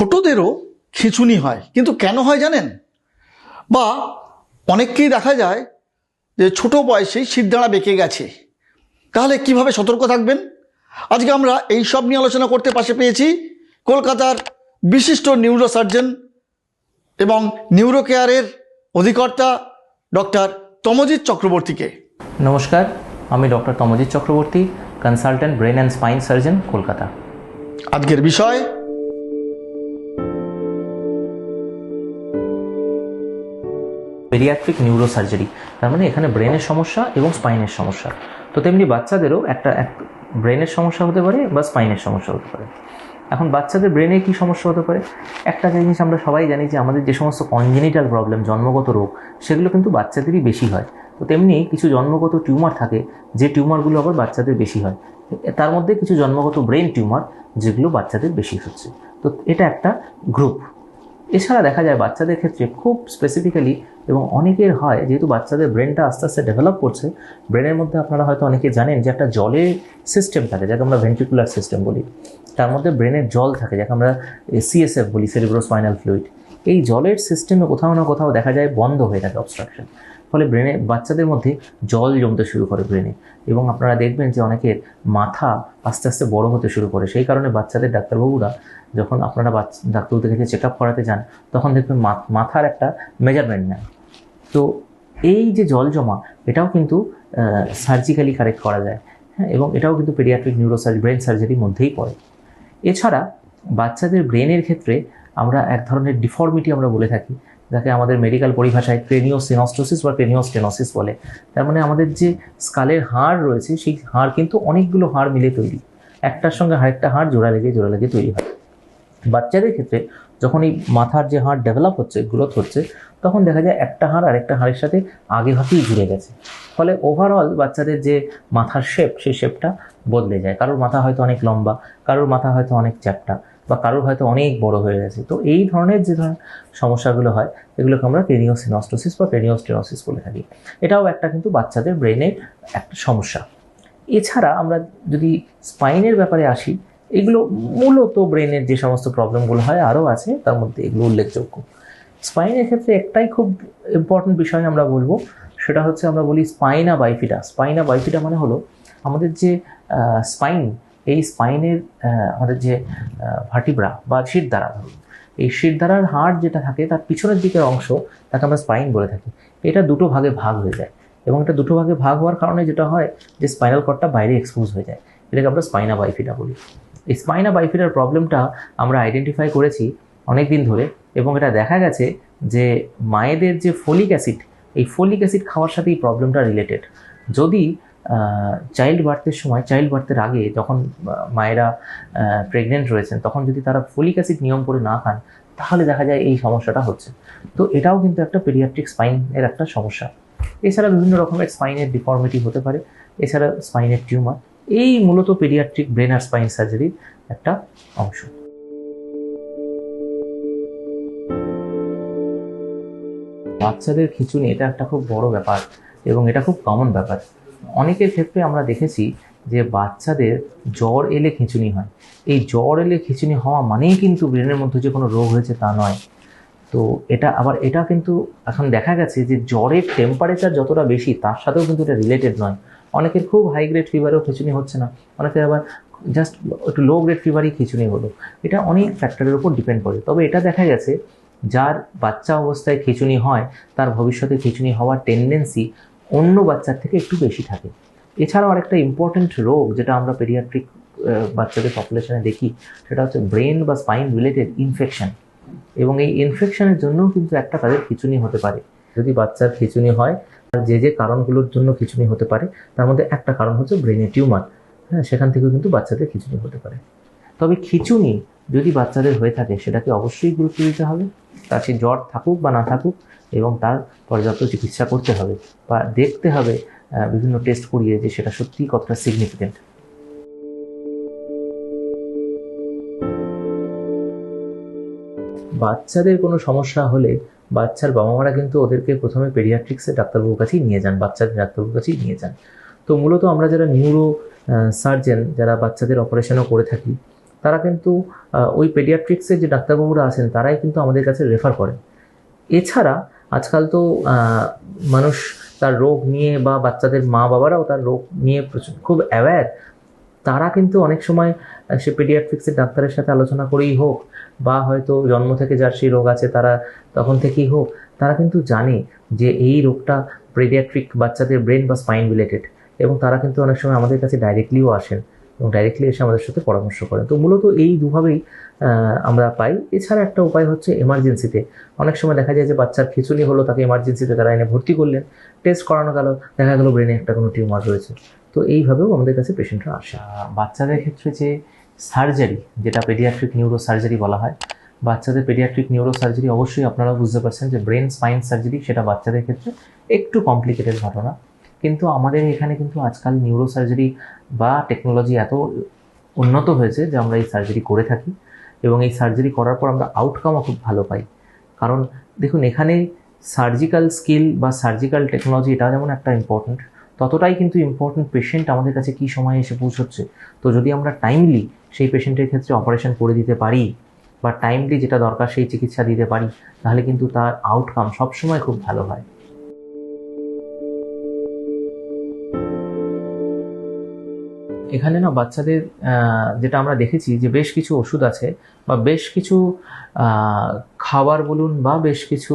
ছোটদেরও খিঁচুনি হয়। কিন্তু কেন হয় জানেন? বা অনেককেই দেখা যায় যে ছোট বয়সেই শিরদাঁড়া বেঁকে গেছে। তাহলে কীভাবে সতর্ক থাকবেন? আজকে আমরা এই সব নিয়ে আলোচনা করতে পাশে পেয়েছি কলকাতার বিশিষ্ট নিউরোসার্জন এবং নিউরো কেয়ারের অধিকর্তা ডক্টর তমজিৎ চক্রবর্তীকে। নমস্কার আমি doctor Tamajit Chakraborty consultant brain and spine surgeon Kolkata. আজকের বিষয় পেরিয়াট্রিক নিউরো সার্জারি তার মানে এখানে ব্রেনের সমস্যা এবং স্পাইনের সমস্যা। তো তেমনি বাচ্চাদেরও একটা, এক ব্রেনের সমস্যা হতে পারে বা স্পাইনের সমস্যা হতে পারে। এখন বাচ্চাদের ব্রেনে কি সমস্যা হতে পারে? একটা জিনিস আমরা সবাই জানি যে আমাদের যে সমস্ত কনজেনিটাল প্রবলেম জন্মগত রোগ, সেগুলো কিন্তু বাচ্চাদেরই বেশি হয়। তো তেমনি কিছু জন্মগত টিউমার থাকে, যে টিউমারগুলো আবার বাচ্চাদের বেশি হয়। তার মধ্যে কিছু জন্মগত ব্রেন টিউমার যেগুলো বাচ্চাদের বেশি হচ্ছে। তো এটা একটা গ্রুপ এছাড়া দেখা যায় বাচ্চাদের ক্ষেত্রে খুব স্পেসিফিক্যালি এবং অনেকের হয়, যেহেতু বাচ্চাদের ব্রেনটা আস্তে আস্তে ডেভেলপ করছে ব্রেনের মধ্যে আপনারা হয়তো অনেকে জানেন যে একটা জলের সিস্টেম থাকে, যাকে আমরা ভেন্টিকুলার সিস্টেম বলি। তার মধ্যে ব্রেনের জল থাকে, যাকে আমরা সিএসএফ বলি সেরিব্রোস্পাইনাল ফ্লুইড এই জলের সিস্টেমে কোথাও না কোথাও দেখা যায় বন্ধ হয়ে থাকে অবস্ট্রাকশন ফলে ব্রেনে বাচ্চাদের মধ্যে জল জমতে শুরু করে ব্রেনে এবং আপনারা দেখবেন যে অনেকের মাথা আস্তে আস্তে বড় হতে শুরু করে। সেই কারণে বাচ্চাদের ডাক্তারবাবুরা যখন আপনারা বাচ্চা, ডাক্তারবাবুদের কাছে চেক আপ করাতে যান, তখন দেখবেন মাথার একটা মেজারমেন্ট নেয়। তো এই যে জল জমা, এটাও কিন্তু সার্জিক্যালি কারেক্ট করা যায়। হ্যাঁ এবং এটাও কিন্তু পেডিয়াট্রিক নিউরোসার্জ ব্রেন সার্জারির মধ্যেই পড়ে। এছাড়া বাচ্চাদের ব্রেনের ক্ষেত্রে আমরা এক ধরনের ডিফর্মিটি আমরা বলে থাকি। যাকে আমাদের মেডিকেল পরিভাষায় ক্রেনিওসিনস্টোসিস বা ক্রেনিওস্টেনোসিস বলে। তার মানে আমাদের যে স্কালের হাড় রয়েছে, সেই হাড় কিন্তু অনেকগুলো হাড় মিলে তৈরি। একটার সঙ্গে আরেকটা হাড় জোড়া লেগে জোড়া লেগে তৈরি হয়। বাচ্চাদের ক্ষেত্রে যখন এই মাথার যে হাড় ডেভেলপ হচ্ছে গ্রোথ হচ্ছে, তখন দেখা যায় একটা হাড় আরেকটা হাড়ের সাথে আগে ভাগেই জুড়ে গেছে। ফলে ওভারঅল বাচ্চাদের যে মাথার শেপ সেই শেপটা বদলে যায়। কারোর মাথা হয়তো অনেক লম্বা, কারোর মাথা হয়তো অনেক চ্যাপটা। বা কারোর হয়তো অনেক বড় হয়ে গেছে। তো এই ধরনের যে ধরনের সমস্যাগুলো হয়, এগুলোকে আমরা ক্রেনিওসিনস্টোসিস বা ক্রেনিওস্টেনোসিস বলে থাকি। এটাও একটা কিন্তু বাচ্চাদের ব্রেনের একটা সমস্যা। এছাড়া আমরা যদি স্পাইনের ব্যাপারে আসি, এগুলো মূলত ব্রেনের যে সমস্ত প্রবলেমগুলো হয় আরও আছে, তার মধ্যে এগুলো উল্লেখযোগ্য। স্পাইনের ক্ষেত্রে একটাই খুব ইম্পর্টেন্ট বিষয় আমরা বলব, সেটা হচ্ছে আমরা বলি স্পাইনা বাইফিটা স্পাইনা বাইফিটা মানে হলো আমাদের যে স্পাইন এই স্পাইনের আমাদের যে ভার্টিব্রা বা শিরদাঁড়া ধরুন এই শিরদাঁড়ার হাড় যেটা থাকে, তার পিছনের দিকের অংশ, তাকে আমরা স্পাইন বলে থাকি। এটা দুটো ভাগে ভাগ হয়ে যায় এবং এটা দুটো ভাগে ভাগ হওয়ার কারণে যেটা হয় যে স্পাইনাল কর্ডটা বাইরে এক্সপোজ হয়ে যায়। এটাকে আমরা স্পাইনা বাইফিডা বলি। এই স্পাইনা বাইফিডার প্রবলেমটা আমরা আইডেন্টিফাই করেছি অনেক দিন ধরে এবং এটা দেখা গেছে যে মায়েদের যে ফলিক অ্যাসিড এই ফলিক অ্যাসিড খাওয়ার সাথে এই প্রবলেমটা রিলেটেড যদি চাইল্ড বার্থের সময় চাইল্ড বার্থের আগে যখন মায়েরা প্রেগনেন্ট রয়েছেন, তখন যদি তারা ফলিক অ্যাসিড নিয়ম করে না খান, তাহলে দেখা যায় এই সমস্যাটা হচ্ছে। তো এটাও কিন্তু একটা পেডিয়াট্রিক স্পাইনের একটা সমস্যা। এছাড়া বিভিন্ন রকমের স্পাইনের ডিফর্মিটি হতে পারে, এছাড়া স্পাইনের টিউমার এই মূলত পেডিয়াট্রিক ব্রেন আর স্পাইন সার্জারির একটা অংশ। বাচ্চাদের খিঁচুনি, এটা একটা খুব বড় ব্যাপার এবং এটা খুব কমন ব্যাপার। অনেকের ক্ষেত্রে আমরা দেখেছি যে বাচ্চাদের জ্বর এলে খিঁচুনি হয়। এই জ্বর এলে খিঁচুনি হওয়া মানেই কিন্তু ব্রেনের মধ্যে যে কোনো রোগ হয়েছে তা নয়। তো এটা আবার এটা কিন্তু এখন দেখা গেছে যে জ্বরের টেম্পারেচার যতটা বেশি, তার সাথেও কিন্তু এটা রিলেটেড নয়। অনেকের খুব হাই গ্রেড ফিভারেও খিঁচুনি হচ্ছে না। অনেকের আবার জাস্ট একটু লো গ্রেড ফিভারই খিঁচুনি হলো। এটা অনেক ফ্যাক্টরের উপর ডিপেন্ড করে। তবে এটা দেখা গেছে, যার বাচ্চা অবস্থায় খিঁচুনি হয়, তার ভবিষ্যতে খিঁচুনি হওয়ার টেন্ডেন্সি অন্য বাচ্চার থেকে একটু বেশি থাকে। এছাড়াও আরেকটা ইম্পর্ট্যান্ট রোগ যেটা আমরা পেডিয়াট্রিক বাচ্চাদের পপুলেশনে দেখি, সেটা হচ্ছে ব্রেন বা স্পাইন রিলেটেড ইনফেকশন এবং এই ইনফেকশনের জন্যও কিন্তু একটা তাদের খিঁচুনি হতে পারে। যদি বাচ্চার খিচুনি হয় আর যে যে কারণগুলোর জন্য খিচুনি হতে পারে, তার মধ্যে একটা কারণ হচ্ছে ব্রেনে টিউমার হ্যাঁ সেখান থেকেও কিন্তু বাচ্চাদের খিচুনি হতে পারে। তবে খিঁচুনি যদি বাচ্চাদের হয়ে থাকে, সেটাকে অবশ্যই গুরুত্ব দিতে হবে। তার সে জ্বর থাকুক বা না থাকুক এবং তার পর্যাপ্ত চিকিৎসা করতে হবে বা দেখতে হবে বিভিন্ন টেস্ট করিয়ে যে সেটা সত্যিই কতটা সিগনিফিকেন্ট বাচ্চাদের কোনো সমস্যা হলে বাচ্চার বাবা মারা কিন্তু ওদেরকে প্রথমে পেডিয়াট্রিক্সের ডাক্তারবাবুর কাছেই নিয়ে যান, বাচ্চাদের ডাক্তারবাবুর কাছেই নিয়ে যান। তো মূলত আমরা যারা নিউরো সার্জেন যারা বাচ্চাদের অপারেশনও করে থাকি তারা কিন্তু ওই পেডিয়াট্রিক্সের যে ডাক্তারবাবুরা আছেন, তারাই কিন্তু আমাদের কাছে রেফার করেন। এছাড়া আজকাল তো মানুষ তার রোগ নিয়ে বা বাচ্চাদের মা বাবারাও তার রোগ নিয়ে প্রচুর, খুব অ্যাওয়্যার তারা কিন্তু অনেক সময় সে পেডিয়াট্রিক্সের ডাক্তারের সাথে আলোচনা করেই হোক, বা হয়তো জন্ম থেকে যার সেই রোগ আছে তারা তখন থেকেই হোক, তারা কিন্তু জানে যে এই রোগটা পেডিয়াট্রিক বাচ্চাদের ব্রেন বা স্পাইন রিলেটেড এবং তারা কিন্তু অনেক সময় আমাদের কাছে ডাইরেক্টলিও আসেন। এবং ডাইরেক্টলি এসে আমাদের সাথে পরামর্শ করেন। তো মূলত এই দুভাবেই আমরা পাই। এছাড়া একটা উপায় হচ্ছে এমার্জেন্সিতে অনেক সময় দেখা যায় যে বাচ্চার খিচুনি হলো, তাকে এমার্জেন্সিতে তারা এনে ভর্তি করলেন। টেস্ট করানো গেল, দেখা গেল ব্রেনে একটা কোনো টিউমার রয়েছে। তো এইভাবেও আমাদের কাছে পেশেন্টরা আসে। বাচ্চাদের ক্ষেত্রে যে সার্জারি যেটা পেডিয়াট্রিক নিউরো সার্জারি বলা হয়, বাচ্চাদের পেডিয়াট্রিক নিউরো সার্জারি অবশ্যই আপনারা বুঝতে পারছেন যে ব্রেন স্পাইন সার্জারি সেটা বাচ্চাদের ক্ষেত্রে একটু কমপ্লিকেটেড ঘটনা। কিন্তু আমাদের এখানে কিন্তু আজকাল নিউরো সার্জারি বা টেকনোলজি এত উন্নত হয়েছে যে আমরা এই সার্জারি করে থাকি এবং এই সার্জারি করার পর আমরা আউটকামও খুব ভালো পাই। কারণ দেখুন, এখানে সার্জিক্যাল স্কিল বা সার্জিক্যাল টেকনোলজি এটা যেমন একটা ইম্পর্ট্যান্ট ততটাই কিন্তু ইম্পর্ট্যান্ট পেশেন্ট আমাদের কাছে কী সময়ে এসে পৌঁছচ্ছে। তো যদি আমরা টাইমলি সেই পেশেন্টের ক্ষেত্রে অপারেশন করে দিতে পারি বা টাইমলি যেটা দরকার সেই চিকিৎসা দিতে পারি, তাহলে কিন্তু তার আউটকাম সবসময় খুব ভালো হয়। এখানে না বাচ্চাদের যেটা আমরা দেখেছি যে বেশ কিছু ওষুধ আছে বা বেশ কিছু খাবার বলুন বা বেশ কিছু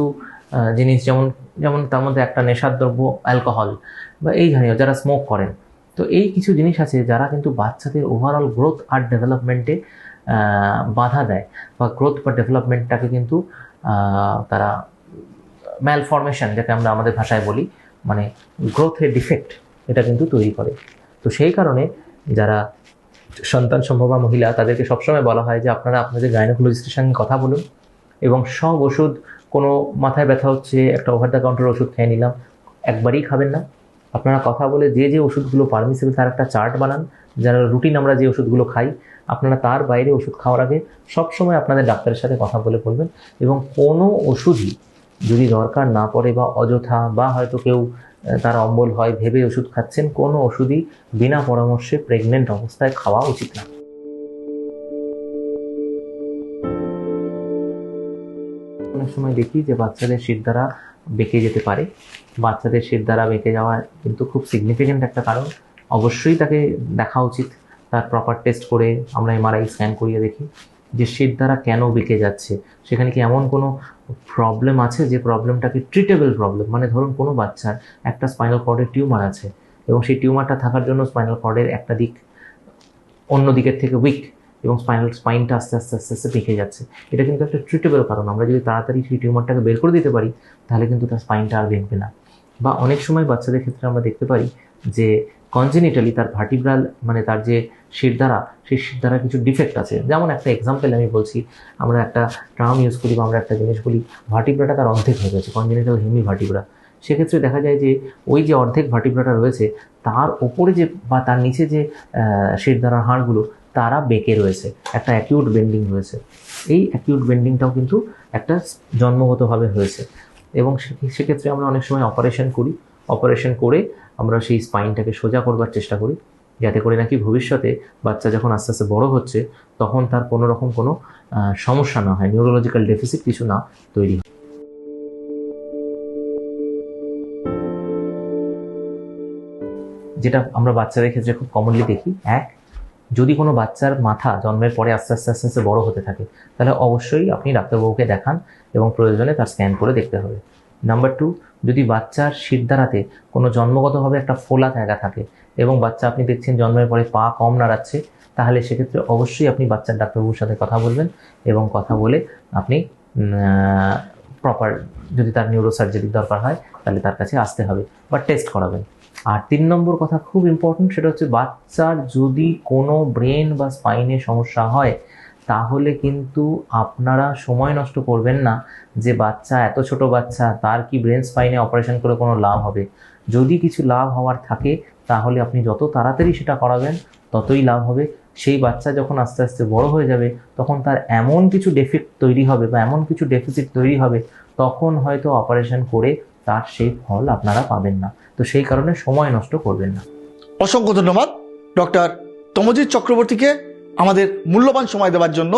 জিনিস যেমন যেমন তার মধ্যে একটা নেশার দ্রব্য অ্যালকোহল বা এই জাতীয় যারা স্মোক করেন। তো এই কিছু জিনিস আছে যারা কিন্তু বাচ্চাদের ওভারঅল গ্রোথ আর ডেভেলপমেন্টে বাধা দেয় বা গ্রোথ বা ডেভেলপমেন্টটাকে কিন্তু তারা ম্যালফরমেশন যাকে আমরা আমাদের ভাষায় বলি মানে গ্রোথের ডিফেক্ট এটা কিন্তু তৈরি করে। তো সেই কারণে যারা সন্তান সম্ভবা মহিলা, তাদেরকে সবসময় বলা হয় যে আপনারা আপনাদের গাইনোকোলজিস্টের সঙ্গে কথা বলুন এবং সব ওষুধ, কোনো মাথায় ব্যথা হচ্ছে, একটা ওভার দ্য কাউন্টার ওষুধ খেয়ে নিলাম, একবারই খাবেন না। আপনারা কথা বলে যে যে ওষুধগুলো পারমিসিবল তার একটা চার্ট বানান, যারা রুটিন আমরা যে ওষুধগুলো খাই, আপনারা তার বাইরে ওষুধ খাওয়ার আগে সবসময় আপনাদের ডাক্তারের সাথে কথা বলে বলবেন এবং কোনো ওষুধই যদি দরকার না পড়ে বা অযথা বা হয়তো কেউ তার অম্বল হয়, ভেবে ওষুধ খাচ্ছেন। কোনো ওষুধই বিনা পরামর্শে প্রেগনেন্ট অবস্থায় খাওয়া উচিত না। অনেক সময় দেখি যে বাচ্চাদের শির দ্বারা বেঁকে যেতে পারে। বাচ্চাদের শির দ্বারা বেঁকে যাওয়া কিন্তু খুব সিগনিফিক্যান্ট একটা কারণ। অবশ্যই তাকে দেখা উচিত। তার প্রপার টেস্ট করে আমরা এমআরআই স্ক্যান করিয়ে দেখি। যে শীত দ্বারা কেন বেঁকে যাচ্ছে? সেখানে কি এমন কোনো প্রবলেম আছে যে প্রবলেমটাকে ট্রিটেবল প্রবলেম মানে ধরুন কোনো বাচ্চার একটা স্পাইনাল কর্ডের টিউমার আছে এবং সেই টিউমারটা থাকার জন্য স্পাইনাল কর্ডের একটা দিক অন্য দিকের থেকে উইক এবং স্পাইনাল স্পাইনটা আস্তে আস্তে আস্তে আস্তে বেঁকে যাচ্ছে। এটা কিন্তু একটা ট্রিটেবল কারণ। আমরা যদি তাড়াতাড়ি সেই টিউমারটাকে বের করে দিতে পারি, তাহলে কিন্তু তার স্পাইনটা আর বেঁকবে না। বা অনেক সময় বাচ্চাদের ক্ষেত্রে আমরা দেখতে পারি যে কনজেনিটালি তার ভার্টিব্রাল মানে তার যে শিরদাঁড়া সেই শিরদাঁড়ার কিছু ডিফেক্ট আছে। যেমন একটা এক্সাম্পল আমি বলছি, আমরা একটা টার্ম ইউজ করি বা আমরা একটা জিনিস বলি ভার্টিব্রাটা তার অর্ধেক হয়ে গেছে কনজেনিটাল হেমি ভার্টিব্রা সেক্ষেত্রে দেখা যায় যে, ওই যে অর্ধেক ভার্টিব্রাটা রয়েছে, তার ওপরে যে বা তার নিচে যে শিরদাঁড়ার হাড়গুলো, তারা বেঁকে রয়েছে। একটা অ্যাকিউট বেন্ডিং রয়েছে এই অ্যাকিউট বেন্ডিংটাও কিন্তু একটা জন্মগতভাবে হয়েছে। এবং সেক্ষেত্রে আমরা অনেক সময় অপারেশন করি। অপারেশন করে আমরা সেই স্পাইনটাকে সোজা করবার চেষ্টা করি, যাতে করে নাকি ভবিষ্যতে বাচ্চা যখন আস্তে আস্তে বড় হচ্ছে, তখন তার কোনো রকম কোনো সমস্যা না হয় নিউরোলজিক্যাল ডেফিসিট কিছু না তৈরি হয়। যেটা আমরা বাচ্চাদের ক্ষেত্রে খুব কমনলি দেখি, এক, যদি কোনো বাচ্চার মাথা জন্মের পরে আস্তে আস্তে আস্তে আস্তে বড় হতে থাকে, তাহলে অবশ্যই আপনি ডাক্তারবাবুকে দেখান এবং প্রয়োজনে তার স্ক্যান করে দেখতে হবে। নাম্বার টু যদি বাচ্চার শিরদাঁড়াতে কোনো জন্মগতভাবে একটা ফোলা জায়গা থাকে এবং বাচ্চা আপনি দেখছেন জন্মের পরে পা কম নাড়াচ্ছে, তাহলে সেক্ষেত্রে অবশ্যই আপনি বাচ্চার ডাক্তারবাবুর সাথে কথা বলবেন এবং কথা বলে আপনি প্রপার যদি তার নিউরো সার্জারির দরকার হয়, তাহলে তার কাছে আসতে হবে বা টেস্ট করাবেন। আর তিন নম্বর কথা খুব ইম্পর্টেন্ট সেটা হচ্ছে বাচ্চার যদি কোনো ব্রেন বা স্পাইনে সমস্যা হয় তাহলে কিন্তু আপনারা সময় নষ্ট করবেন না যে বাচ্চা, এত ছোট বাচ্চা, তার কি ব্রেন স্পাইনে অপারেশন করে কোনো লাভ হবে? যদি কিছু লাভ হওয়ার থাকে, তাহলে আপনি যত তাড়াতাড়ি সেটা করাবেন, ততই লাভ হবে। সেই বাচ্চা যখন আস্তে আস্তে বড় হয়ে যাবে, তখন তার এমন কিছু ডেফিক্ট তৈরি হবে বা এমন কিছু ডেফিসিট তৈরি হবে, তখন হয়তো অপারেশন করে তার সেই ফল আপনারা পাবেন না। তো সেই কারণে সময় নষ্ট করবেন না। অসংখ্য ধন্যবাদ। ডক্টর তমজিৎ চক্রবর্তীকে আমাদের মূল্যবান সময় দেওয়ার জন্য